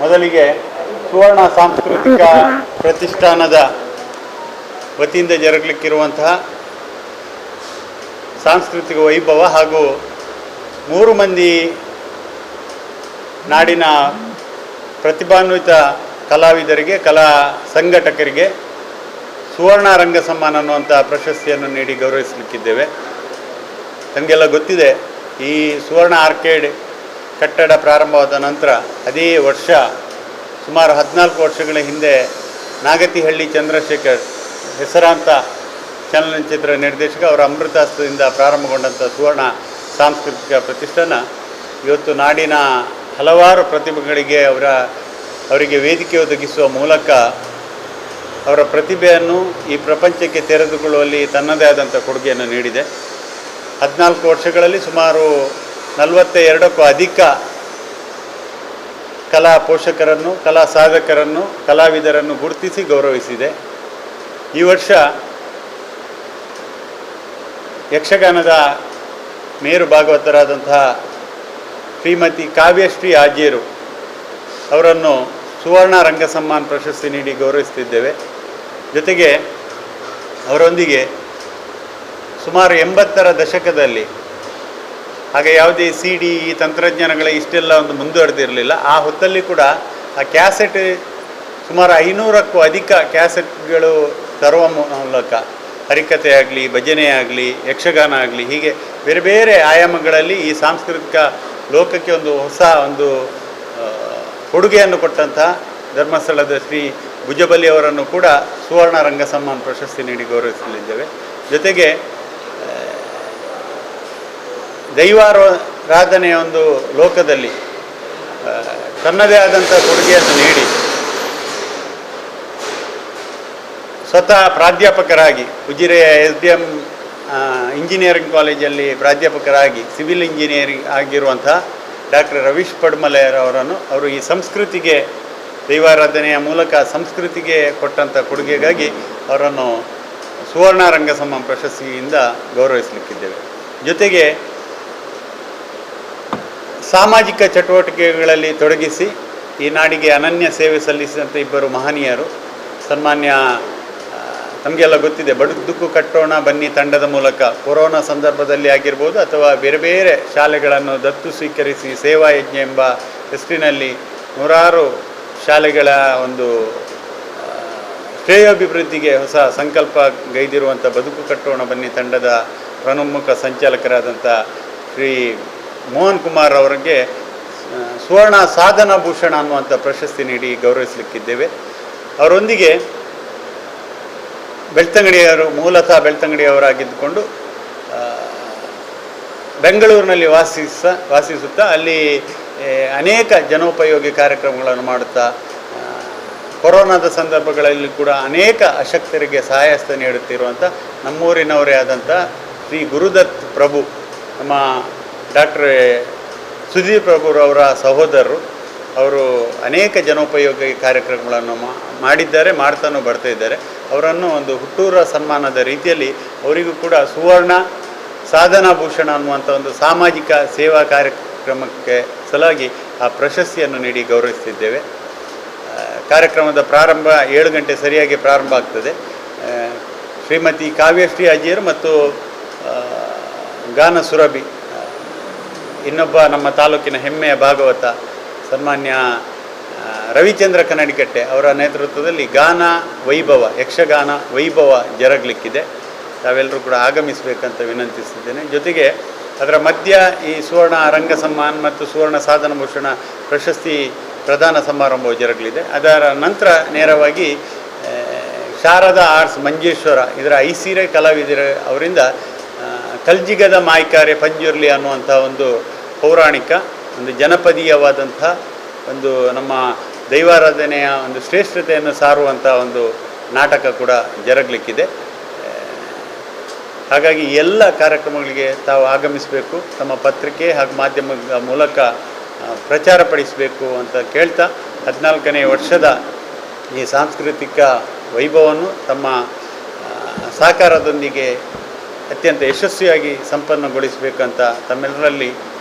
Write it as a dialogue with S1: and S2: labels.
S1: ಮೊದಲಿಗೆ ಸುವರ್ಣ ಸಾಂಸ್ಕೃತಿಕ ಪ್ರತಿಷ್ಠಾನದ ವತಿಯಿಂದ ಜರುಗಲಿಕ್ಕಿರುವಂತಹ ಸಾಂಸ್ಕೃತಿಕ ವೈಭವ ಹಾಗೂ ಮೂರು ಮಂದಿ ನಾಡಿನ ಪ್ರತಿಭಾನ್ವಿತ ಕಲಾವಿದರಿಗೆ, ಕಲಾ ಸಂಘಟಕರಿಗೆ ಸುವರ್ಣ ರಂಗ ಸಮ್ಮಾನ ಅನ್ನುವಂಥ ಪ್ರಶಸ್ತಿಯನ್ನು ನೀಡಿ ಗೌರವಿಸಲಿಕ್ಕಿದ್ದೇವೆ. ನಮಗೆಲ್ಲ ಗೊತ್ತಿದೆ, ಈ ಸುವರ್ಣ ಆರ್ಕೇಡ್ ಕಟ್ಟಡ ಪ್ರಾರಂಭವಾದ ನಂತರ ಅದೇ ವರ್ಷ ಸುಮಾರು ಹದಿನಾಲ್ಕು ವರ್ಷಗಳ ಹಿಂದೆ ನಾಗತಿಹಳ್ಳಿ ಚಂದ್ರಶೇಖರ್ ಹೆಸರಾಂತ ಚಲನಚಿತ್ರ ನಿರ್ದೇಶಕ ಅವರ ಅಮೃತಾಸ್ತ್ರದಿಂದ ಪ್ರಾರಂಭಗೊಂಡಂಥ ಸುವರ್ಣ ಸಾಂಸ್ಕೃತಿಕ ಪ್ರತಿಷ್ಠಾನ ಇವತ್ತು ನಾಡಿನ ಹಲವಾರು ಪ್ರತಿಭೆಗಳಿಗೆ ಅವರ, ಅವರಿಗೆ ವೇದಿಕೆ ಒದಗಿಸುವ ಮೂಲಕ ಅವರ ಪ್ರತಿಭೆಯನ್ನು ಈ ಪ್ರಪಂಚಕ್ಕೆ ತೆರೆದುಕೊಳ್ಳುವಲ್ಲಿ ತನ್ನದೇ ಆದಂಥ ಕೊಡುಗೆಯನ್ನು ನೀಡಿದೆ. ಹದಿನಾಲ್ಕು ವರ್ಷಗಳಲ್ಲಿ ಸುಮಾರು ನಲವತ್ತ ಎರಡಕ್ಕೂ ಅಧಿಕ ಕಲಾ ಪೋಷಕರನ್ನು, ಕಲಾ ಸಾಧಕರನ್ನು, ಕಲಾವಿದರನ್ನು ಗುರುತಿಸಿ ಗೌರವಿಸಿದೆ. ಈ ವರ್ಷ ಯಕ್ಷಗಾನದ ಮೇರು ಭಾಗವತರಾದಂತಹ ಶ್ರೀಮತಿ ಕಾವ್ಯಶ್ರೀ ಆಜೇರು ಅವರನ್ನು ಸುವರ್ಣ ರಂಗ ಸಮ್ಮಾನ್ ಪ್ರಶಸ್ತಿ ನೀಡಿ ಗೌರವಿಸ್ತಿದ್ದೇವೆ ಜೊತೆಗೆ ಅವರೊಂದಿಗೆ ಸುಮಾರು ಎಂಬತ್ತರ ದಶಕದಲ್ಲಿ ಆಗ ಯಾವುದೇ ಸಿ ಡಿ ಈ ತಂತ್ರಜ್ಞಾನಗಳ ಇಷ್ಟೆಲ್ಲ ಒಂದು ಮುಂದುವರೆದಿರಲಿಲ್ಲ. ಆ ಹೊತ್ತಲ್ಲಿ ಕೂಡ ಆ ಕ್ಯಾಸೆಟ್ ಸುಮಾರು ಐನೂರಕ್ಕೂ ಅಧಿಕ ಕ್ಯಾಸೆಟ್ಗಳು ತರುವ ಮೂಲಕ ಹರಿಕತೆ ಆಗಲಿ, ಭಜನೆ ಆಗಲಿ, ಯಕ್ಷಗಾನ ಆಗಲಿ, ಹೀಗೆ ಬೇರೆ ಬೇರೆ ಆಯಾಮಗಳಲ್ಲಿ ಈ ಸಾಂಸ್ಕೃತಿಕ ಲೋಕಕ್ಕೆ ಒಂದು ಹೊಸ ಒಂದು ಕೊಡುಗೆಯನ್ನು ಕೊಟ್ಟಂತಹ ಧರ್ಮಸ್ಥಳದ ಶ್ರೀ ಭುಜಬಲಿ ಅವರನ್ನು ಕೂಡ ಸುವರ್ಣ ರಂಗ ಸಮ್ಮಾನ್ ಪ್ರಶಸ್ತಿ ನೀಡಿ ಗೌರವಿಸಲಿದ್ದೇವೆ. ಜೊತೆಗೆ ದೈವಾರಾಧನೆಯ ಒಂದು ಲೋಕದಲ್ಲಿ ತನ್ನದೇ ಆದಂಥ ಕೊಡುಗೆಯನ್ನು ನೀಡಿ, ಸ್ವತಃ ಪ್ರಾಧ್ಯಾಪಕರಾಗಿ, ಉಜಿರೆಯ ಎಸ್ ಡಿ ಎಂ ಇಂಜಿನಿಯರಿಂಗ್ ಕಾಲೇಜಲ್ಲಿ ಪ್ರಾಧ್ಯಾಪಕರಾಗಿ, ಸಿವಿಲ್ ಇಂಜಿನಿಯರಿಂಗ್ ಆಗಿರುವಂಥ ಡಾಕ್ಟರ್ ರವೀಶ್ ಪಡ್ಮಲೆಯರ್ ಅವರನ್ನು ಅವರು ಈ ಸಂಸ್ಕೃತಿಗೆ, ದೈವಾರಾಧನೆಯ ಮೂಲಕ ಸಂಸ್ಕೃತಿಗೆ ಕೊಟ್ಟಂಥ ಕೊಡುಗೆಗಾಗಿ ಅವರನ್ನು ಸುವರ್ಣ ರಂಗಸಮ್ಮ ಪ್ರಶಸ್ತಿಯಿಂದ ಗೌರವಿಸಲಿಕ್ಕಿದ್ದೇವೆ. ಜೊತೆಗೆ ಸಾಮಾಜಿಕ ಚಟುವಟಿಕೆಗಳಲ್ಲಿ ತೊಡಗಿಸಿ ಈ ನಾಡಿಗೆ ಅನನ್ಯ ಸೇವೆ ಸಲ್ಲಿಸಿದಂಥ ಇಬ್ಬರು ಮಹನೀಯರು. ಸನ್ಮಾನ್ಯ ತಮಗೆಲ್ಲ ಗೊತ್ತಿದೆ ಬಡದುಕ್ಕು ಕಟ್ಟೋಣ, ಬನ್ನಿ ತಂಡದ ಮೂಲಕ ಕೊರೋನಾ ಸಂದರ್ಭದಲ್ಲಿ ಆಗಿರ್ಬೋದು ಅಥವಾ ಬೇರೆ ಬೇರೆ ಶಾಲೆಗಳನ್ನು ದತ್ತು ಸ್ವೀಕರಿಸಿ ಸೇವಾ ಯಜ್ಞ ಎಂಬ ಹೆಸರಿನಲ್ಲಿ ನೂರಾರು ಶಾಲೆಗಳ ಒಂದು ಶ್ರೇಯೋಭಿವೃದ್ಧಿಗೆ ಹೊಸ ಸಂಕಲ್ಪ ಗೈದಿರುವಂಥ ಬದುಕು ಕಟ್ಟೋಣ, ಬನ್ನಿ ತಂಡದ ಪ್ರಮುಖ ಸಂಚಾಲಕರಾದಂಥ ಶ್ರೀ ಮೋಹನ್ ಕುಮಾರ್ ಅವರಿಗೆ ಸುವರ್ಣ ಸಾಧನ ಭೂಷಣ ಅನ್ನುವಂಥ ಪ್ರಶಸ್ತಿ ನೀಡಿ ಗೌರವಿಸಲಿಕ್ಕಿದ್ದೇವೆ. ಅವರೊಂದಿಗೆ ಬೆಳ್ತಂಗಡಿಯವರು, ಮೂಲತಃ ಬೆಳ್ತಂಗಡಿಯವರಾಗಿದ್ದುಕೊಂಡು ಬೆಂಗಳೂರಿನಲ್ಲಿ ವಾಸಿಸ, ವಾಸಿಸುತ್ತಾ, ಅಲ್ಲಿ ಅನೇಕ ಜನೋಪಯೋಗಿ ಕಾರ್ಯಕ್ರಮಗಳನ್ನು ಮಾಡುತ್ತಾ ಕೊರೋನಾದ ಸಂದರ್ಭಗಳಲ್ಲಿ ಕೂಡ ಅನೇಕ ಅಶಕ್ತರಿಗೆ ಸಹಾಯಸ್ತ ನೀಡುತ್ತಿರುವಂಥ ನಮ್ಮೂರಿನವರೇ ಆದಂಥ ಶ್ರೀ ಗುರುದತ್ ಪ್ರಭು, ನಮ್ಮ ಡಾಕ್ಟ್ರ್ ಸುಧೀರ್ ಪ್ರಭುರವರ ಸಹೋದರರು, ಅವರು ಅನೇಕ ಜನೋಪಯೋಗಿ ಕಾರ್ಯಕ್ರಮಗಳನ್ನು ಮಾಡಿದ್ದಾರೆ, ಮಾಡ್ತಾನೂ ಬರ್ತಾ ಇದ್ದಾರೆ. ಅವರನ್ನು ಒಂದು ಹುಟ್ಟೂರ ಸನ್ಮಾನದ ರೀತಿಯಲ್ಲಿ ಅವರಿಗೂ ಕೂಡ ಸುವರ್ಣ ಸಾಧನಾ ಭೂಷಣ ಅನ್ನುವಂಥ ಒಂದು ಸಾಮಾಜಿಕ ಸೇವಾ ಕಾರ್ಯಕ್ರಮಕ್ಕೆ ಸಲಾಗಿ ಆ ಪ್ರಶಸ್ತಿಯನ್ನು ನೀಡಿ ಗೌರವಿಸ್ತಿದ್ದೇವೆ. ಕಾರ್ಯಕ್ರಮದ ಪ್ರಾರಂಭ ಏಳು ಗಂಟೆ ಸರಿಯಾಗಿ ಪ್ರಾರಂಭ ಆಗ್ತದೆ. ಶ್ರೀಮತಿ ಕಾವ್ಯಶ್ರೀ ಅಜ್ಜಿಯರು ಮತ್ತು ಗಾನ ಸುರಭಿ ಇನ್ನೊಬ್ಬ ನಮ್ಮ ತಾಲೂಕಿನ ಹೆಮ್ಮೆಯ ಭಾಗವತ ಸನ್ಮಾನ್ಯ ರವಿಚಂದ್ರ ಕನ್ನಡಿಕಟ್ಟೆ ಅವರ ನೇತೃತ್ವದಲ್ಲಿ ಗಾನ ವೈಭವ, ಯಕ್ಷಗಾನ ವೈಭವ ಜರಗಲಿಕ್ಕಿದೆ. ತಾವೆಲ್ಲರೂ ಕೂಡ ಆಗಮಿಸಬೇಕಂತ ವಿನಂತಿಸಿದ್ದೇನೆ. ಜೊತೆಗೆ ಅದರ ಮಧ್ಯ ಈ ಸುವರ್ಣ ರಂಗ ಸಮ್ಮಾನ್ ಮತ್ತು ಸುವರ್ಣ ಸಾಧನ ಭೂಷಣ ಪ್ರಶಸ್ತಿ ಪ್ರದಾನ ಸಮಾರಂಭವು ಜರಗಲಿದೆ. ಅದರ ನಂತರ ನೇರವಾಗಿ ಶಾರದಾ ಆರ್ಟ್ಸ್ ಮಂಜೇಶ್ವರ, ಇದರ ಐಸಿರೆ ಕಲಾವಿದರ ಅವರಿಂದ ಕಲ್ಜಿಗದ ಮಾಯ್ಕಾರೆ ಪಂಜುರ್ಲಿ ಅನ್ನುವಂಥ ಒಂದು ಪೌರಾಣಿಕ, ಒಂದು ಜನಪದೀಯವಾದಂಥ ಒಂದು ನಮ್ಮ ದೈವಾರಾಧನೆಯ ಒಂದು ಶ್ರೇಷ್ಠತೆಯನ್ನು ಸಾರುವಂಥ ಒಂದು ನಾಟಕ ಕೂಡ ಜರಗಲಿಕ್ಕಿದೆ. ಹಾಗಾಗಿ ಎಲ್ಲ ಕಾರ್ಯಕ್ರಮಗಳಿಗೆ ತಾವು ಆಗಮಿಸಬೇಕು, ತಮ್ಮ ಪತ್ರಿಕೆ ಹಾಗೂ ಮಾಧ್ಯಮದ ಮೂಲಕ ಪ್ರಚಾರ ಪ್ರಚಾರಪಡಿಸಬೇಕು ಅಂತ ಕೇಳ್ತಾ, ಹದಿನಾಲ್ಕನೇ ವರ್ಷದ ಈ ಸಾಂಸ್ಕೃತಿಕ ವೈಭವವನ್ನು ತಮ್ಮ ಸಹಕಾರದೊಂದಿಗೆ ಅತ್ಯಂತ ಯಶಸ್ವಿಯಾಗಿ ಸಂಪನ್ನಗೊಳಿಸಬೇಕಂತ ತಮ್ಮೆಲ್ಲರಲ್ಲಿ